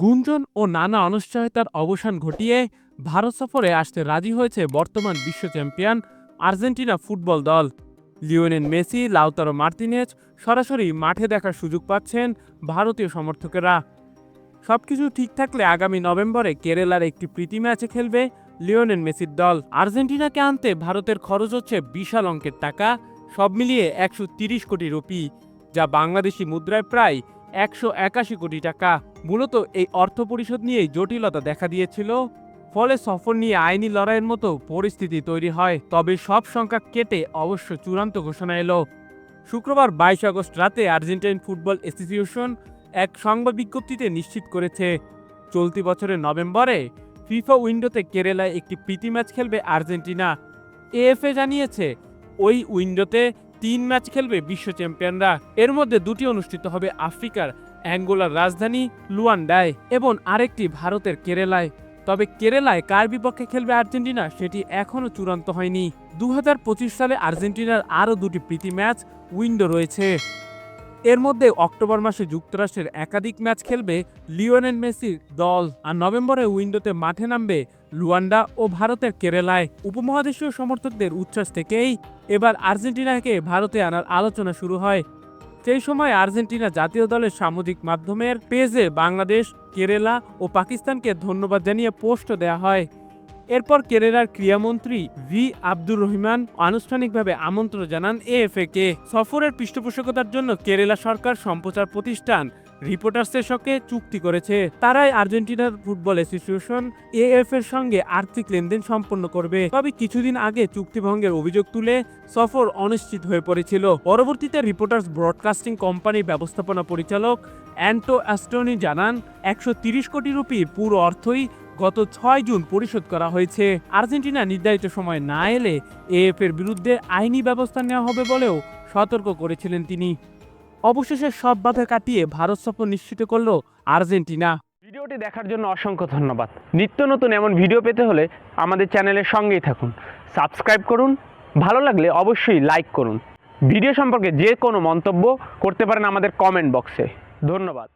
গুঞ্জন ও নানা অনিশ্চয়তার অবসান ঘটিয়ে ভারত সফরে আসতে রাজি হয়েছে বর্তমান বিশ্ব চ্যাম্পিয়ন আর্জেন্টিনা ফুটবল দল। লিওনেন মেসি, লাউতারো মার্তিনেজ সরাসরি মাঠে দেখার সুযোগ পাচ্ছেন ভারতীয় সমর্থকেরা। সবকিছু ঠিক থাকলে আগামী নভেম্বরে কেরালার একটি প্রীতি ম্যাচে খেলবে লিওনেন মেসির দল। আর্জেন্টিনাকে আনতে ভারতের খরচ হচ্ছে বিশাল অঙ্কের টাকা, সব মিলিয়ে একশো কোটি রুপি, যা বাংলাদেশি মুদ্রায় প্রায় একশো একাশি কোটি টাকা। মূলত এই অর্থ পরিশোধ নিয়েই জটিলতা দেখা দিয়েছিল। ফলে সফর নিয়ে আইনি লড়াইয়ের মতো পরিস্থিতি তৈরি হয়। তবে সব সংখ্যা কেটে অবশ্য চূড়ান্ত ঘোষণা এলো। শুক্রবার বাইশ আগস্ট রাতে আর্জেন্টাইন ফুটবল অ্যাসোসিয়েশন এক সংবাদ বিজ্ঞপ্তিতে নিশ্চিত করেছে, চলতি বছরের নভেম্বরে ফিফা উইন্ডোতে কেরালায় একটি প্রীতি ম্যাচ খেলবে আর্জেন্টিনা। এএফএ জানিয়েছে, ওই উইন্ডোতে তিন ম্যাচ খেলবে বিশ্ব চ্যাম্পিয়নরা। এর মধ্যে দুটি অনুষ্ঠিত হবে আফ্রিকার, অ্যাঙ্গোলার রাজধানী লুয়ান্ডায় এবং আরেকটি ভারতের কেরালায়। তবে কেরালায় কার বিপক্ষে খেলবে আর্জেন্টিনা সেটি এখনও চূড়ান্ত হয়নি। দু হাজার পঁচিশ সালে আর্জেন্টিনার আরও দুটি প্রীতি ম্যাচ উইন্ডো রয়েছে। এর মধ্যে অক্টোবর মাসে যুক্তরাষ্ট্রের একাধিক ম্যাচ খেলবে লিওনেল মেসির দল। আর নভেম্বরে উইন্ডোতে মাঠে নামবে লুয়ান্ডা ও ভারতের কেরালায় উপমহাদেশীয় সমর্থকদের উচ্ছ্বাস থেকেই এবার আর্জেন্টিনাকে ভারতে আনার আলোচনা শুরু হয়। সেই সময় আর্জেন্টিনা জাতীয় দলের সামাজিক মাধ্যমের পেজে বাংলাদেশ, কেরালা ও পাকিস্তানকে ধন্যবাদ জানিয়ে পোস্টও দেয়া হয়। এরপর কেরালার ক্রীড়ামন্ত্রী ভি আব্দুর রহমান আনুষ্ঠানিকভাবে আমন্ত্রণ জানান এএফএ কে। সফরের পৃষ্ঠপোষকতার জন্য কেরালা সরকার সম্প্রচার প্রতিষ্ঠান রিপোর্টার্সের সঙ্গে চুক্তি করেছে। তারাই আর্জেন্টিনার ফুটবল অ্যাসোসিয়েশন এএফ এর সঙ্গে আর্থিক লেনদেন সম্পন্ন করবে। তবে কিছুদিন আগে চুক্তিভঙ্গের অভিযোগ তুলে সফর অনিশ্চিত হয়ে পড়েছিল। পরবর্তীতে রিপোর্টার্স ব্রডকাস্টিং কোম্পানির ব্যবস্থাপনা পরিচালক অ্যান্টো অ্যাস্টনি জানান, একশো তিরিশ কোটি রুপি পুরো অর্থই গত ছয় জুন পরিশোধ করা হয়েছে। আর্জেন্টিনা নির্ধারিত সময় না এলে এএফ এর বিরুদ্ধে আইনি ব্যবস্থা নেওয়া হবে বলেও সতর্ক করেছিলেন তিনি। অবশেষে সব বাধা কাটিয়ে ভারত সফর নিশ্চিত করল আর্জেন্টিনা। ভিডিওটি দেখার জন্য অসংখ্য ধন্যবাদ। নিত্য নতুন এমন ভিডিও পেতে হলে আমাদের চ্যানেলের সঙ্গেই থাকুন। সাবস্ক্রাইব করুন, ভালো লাগলে অবশ্যই লাইক করুন। ভিডিও সম্পর্কে যে কোনো মন্তব্য করতে পারেন আমাদের কমেন্ট বক্সে। ধন্যবাদ।